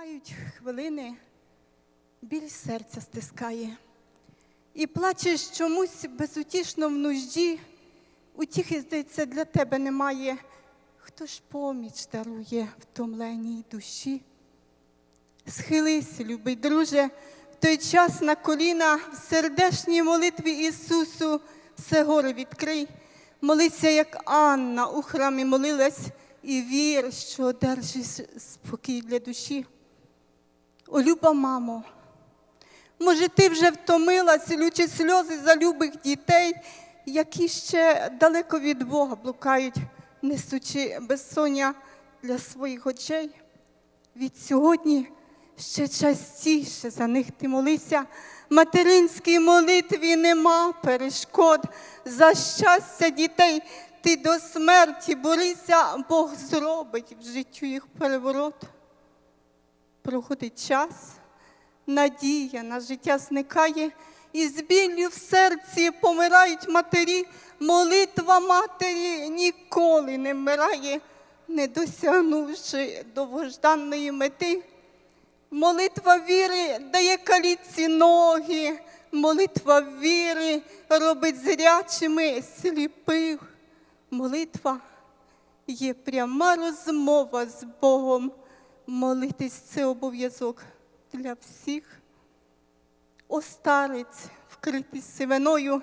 Бувають хвилини, біль серця стискає, і плачеш чомусь безутішно в нужді, утіхи, здається, для тебе немає. Хто ж поміч дарує втомленій душі? Схились, любий друже, в той час на коліна в сердешній молитві Ісусу все горе відкрий. Молися, як Анна у храмі молилась, і вір, що одержиш спокій для душі. О, люба мамо, може, ти вже втомилась, лючи сльози за любих дітей, які ще далеко від Бога блукають, несучи безсоння для своїх очей. Від сьогодні ще частіше за них ти молися. Материнській молитві нема перешкод. За щастя дітей ти до смерті борися, Бог зробить в життю їх переворот. Проходить час, надія на життя зникає, і з біллю в серці помирають матері. Молитва матері ніколи не вмирає, не досягнувши довгожданої мети. Молитва віри дає каліці ноги, молитва віри робить зрячими сліпих. Молитва є пряма розмова з Богом. Молитись це обов'язок для всіх. О старець, вкритий сивиною,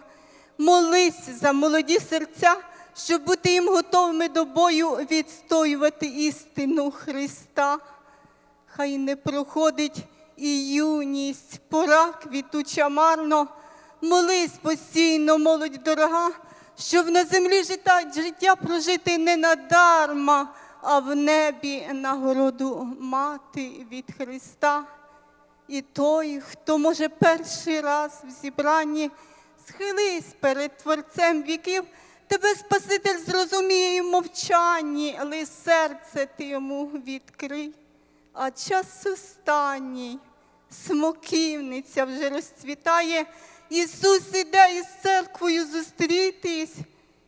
молись за молоді серця, щоб бути їм готовими до бою відстоювати істину Христа. Хай не проходить і юність, пора квітуча марно. Молись постійно, молодь дорога, щоб на землі життя, життя прожити не надарма, а в небі нагороду мати від Христа. І той, хто може перший раз в зібранні, схились перед Творцем віків, тебе Спаситель зрозуміє і мовчанні, але серце ти йому відкрий. А час останній, смоківниця вже розцвітає, Ісус іде із церквою зустрітись,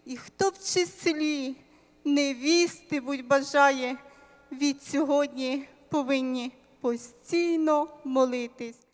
і хто в числі невісти будь бажає, від сьогодні повинні постійно молитись.